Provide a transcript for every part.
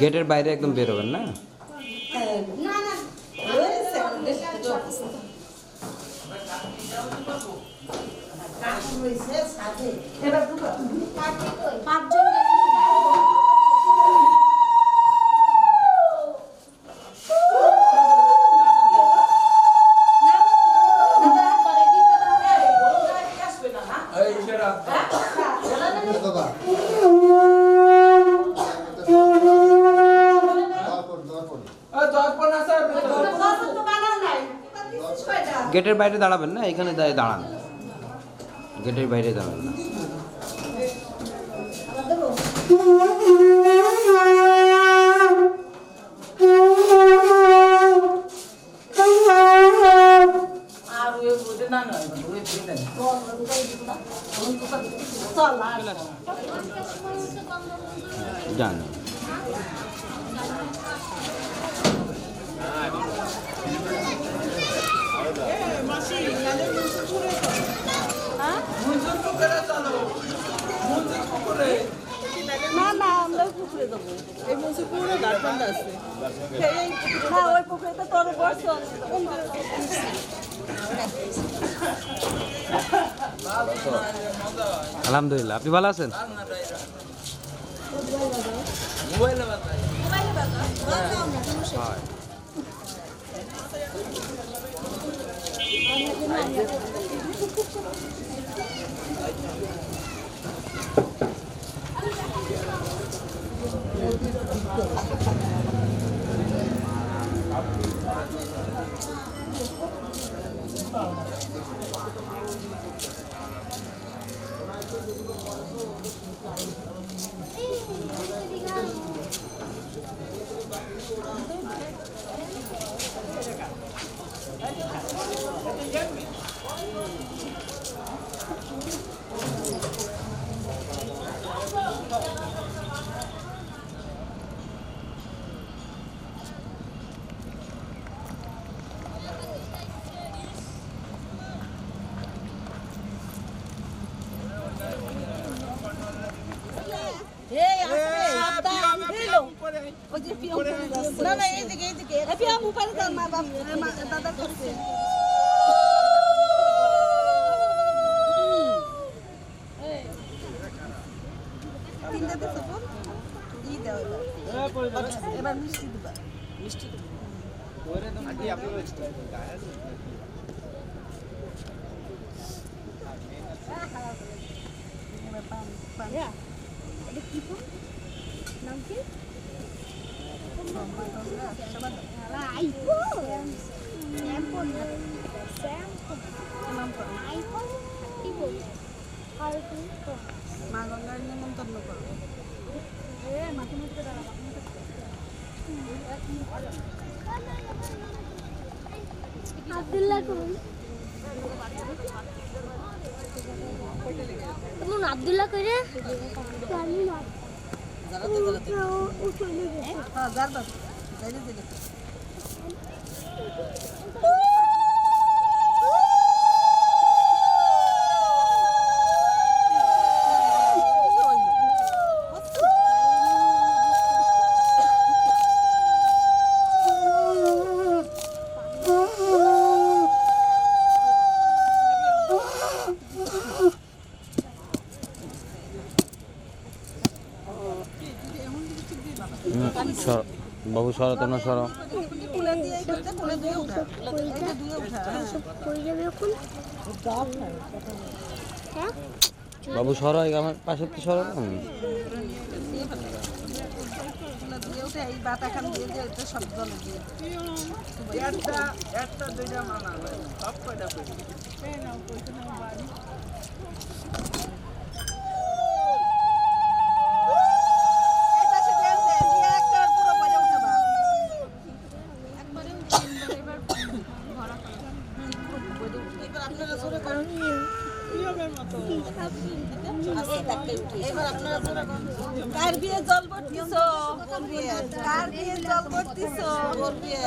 গেটের বাইরে একদম বেরোবেন না? পাঁচজন এই সেরা বাবা এই দর্পণ আছে গেটের বাইরে দাঁড়াবেন না এখানে দাঁড়ান। গেটের বাইরে দাঁড়াবেন না আর ওই ওটা না না ওই ওইটা চল আর যান মুজুর পুকুরে চলো মুজুর পুকুরে না না আমরা পুকুরে যাব এই মসুর পুকুরে গার্ডবান্ধা আছে। না ওই পুকুরে তো তোর বর্ষ আলহামদুলিল্লাহ আপনি ভালো আছেন? মোবাইলে বাতাই Thank you. দাদা করছে তিনটা দিছো তো ই দাও এবার মিষ্টি দিবা মিষ্টি দিবা মা গঙ্গার নিমন্ত্রণ করো এ মাথা মুখে দাঁড়া আব্দুল্লাহ তুমি আব্দুল্লাহ কইরে? জানি চলে গেছে হ্যাঁ জানবা জানি জানি সর বাবু সর, তোমরা সর। বাবু সর আমার পাশে তো সর। একটা দুইটা মানা সব কয়টা কার বিয়ে জল ভর্তিছ? কার বিয়ে? জল ভর্তিছ? ওর বিয়ে।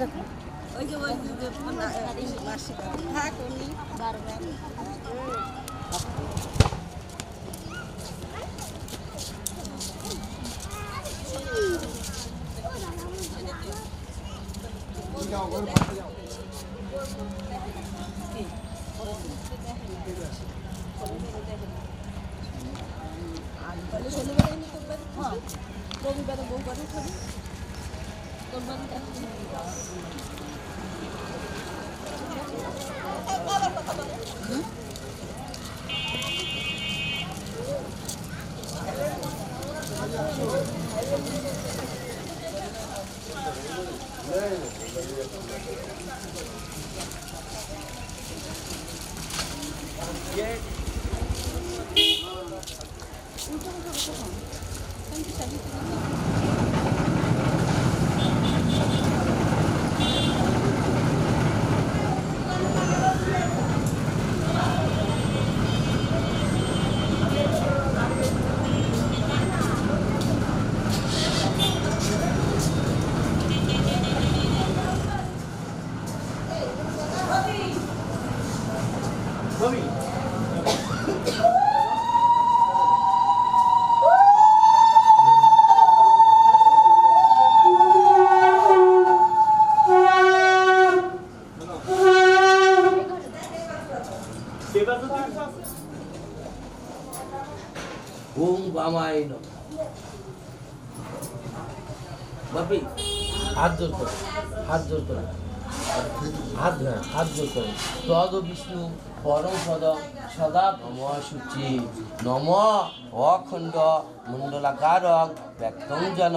দেখো। করবেন হ্যাঁ রবিবারে বউবারে খাবি কোরবানি ওম 응? বাপি, হাত জোর করে, হাত জোর করে। হাত হাত জোর করে। তদ বিষ্ণু পরম পদ সদা নম সূচি। নম অখণ্ড মণ্ডলাকারক ব্যক্তং জন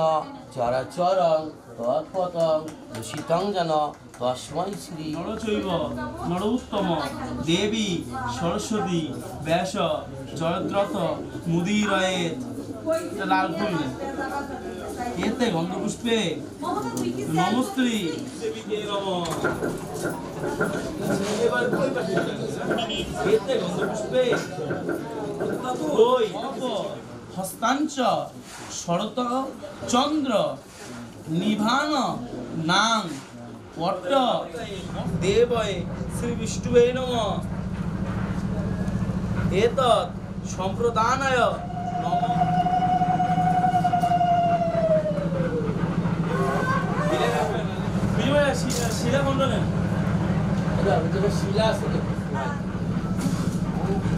চরাচরং তৎপতং দূষিতং জন তস্মৈ শ্রী। নরচৈব নরোত্তম। দেবী সরস্বতী ব্যাস জয়দ্রথ মুদিরয়েত লাল ফুল এতে গন্ধপুষ্পে। নমস্ত্রী। এতে গন্ধপুষ্পে। হস্তাঞ্চ শরত চন্দ্র। নিভান নাং পট্ট। দেবয়ে শ্রী বিষ্ণুবে নম। এতৎ সম্প্রদানায় নম। শিলা শিলা আছে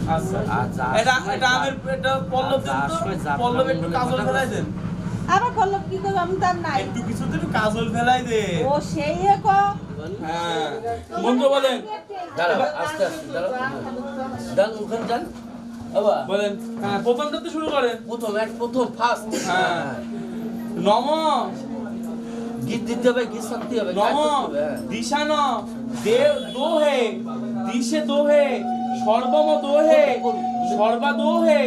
আচ্ছা আচ্ছা, এটা এটা আমের এটা পল্লব আচ্ছা, যা- পল্লব একটু কাজল ফেলাই দেন। করল কি করব আমি তার নাই। একটু কিছুতে একটু কাজল ফেলাই দে। ও সেই এক হ্যাঁ। মন্ত্র বলেন। দাঁড়াও আস্তে আস্তে দাঁড়াও। দান ওখানে যান। বলেন হ্যাঁ প্রথমটা তো শুরু করেন। প্রথম এক প্রথম ফার্স্ট হ্যাঁ। নম। গীত দিতে হবে গীত শান্তি হবে নম। হ্যাঁ। দিশান দেব দোহে দিশে দোহে। সর্বম দোহে। সর্বা দোহে।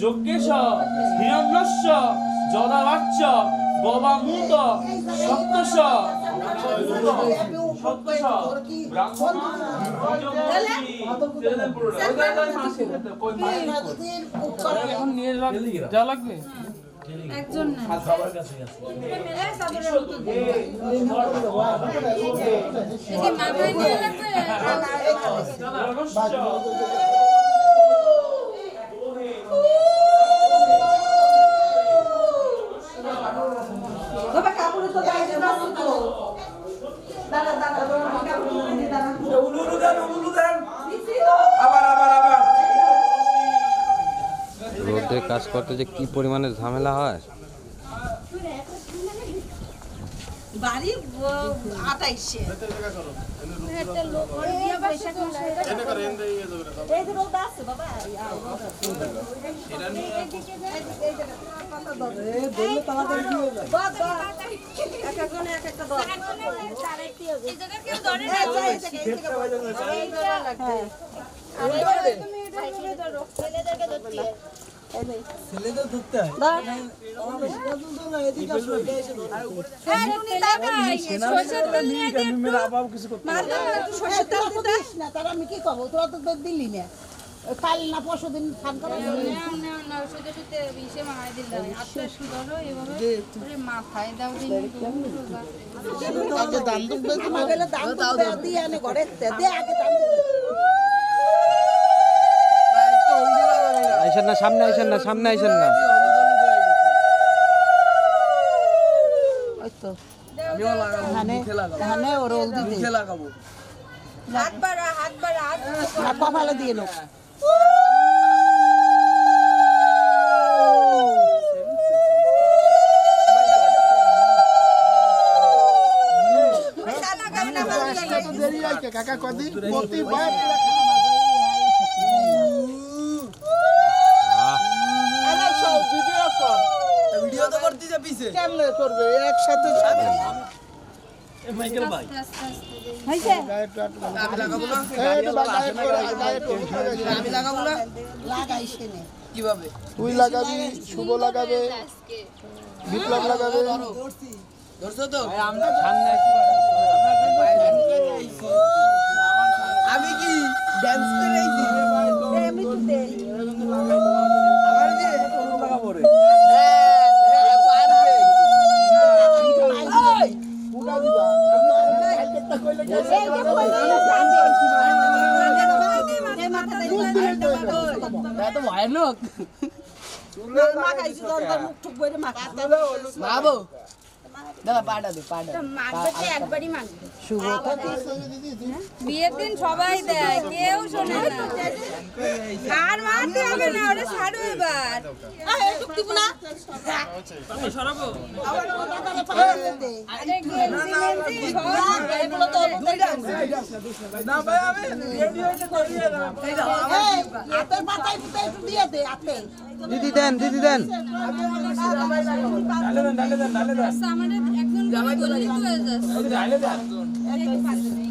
যজ্ঞেশ। হিরণ্যস্য যদাবাচ্য গবামূত সপ্তশ। সপ্তশ। ব্রাহ্মণ। বাবা কাজ করতে যে কি পরিমাণে ঝামেলা হয় বাড়ি আটাইশে আমি কি তোরা তো দিলি না কাল না পরশু দিন ফান করা দাম দুবে দিয়ে ঘরে আগে দাম না সামনে আইসেন না সামনে আইসেন না। কপালে দিয়ে লোক। আছে কাকা কদিন? প্রতিবার ভিডিও তো করতে যা পিছে। কেমনে করবে? একসাথে নে? তুই লাগাবি শুভ লাগাবে বিপ্লব লাগাবে। ধরছো তো? আমি কি ড্যান্স করে তো দে আমার যে লাগাবো রে পুরা দিবা এত ভয়ানক মাখাইছি মুখ টুক বইরে মাখা দাদা পাটা দে পাটা মারবে একবারই মারবে শুভ বিয়ের দিন সবাই দেয় কেউ শোনে না আর মারতে হবে না ওটা ছাড়ো এবার না দিদি দেন দিদি দেন একজন গলিত হয়ে যাচ্ছে দেন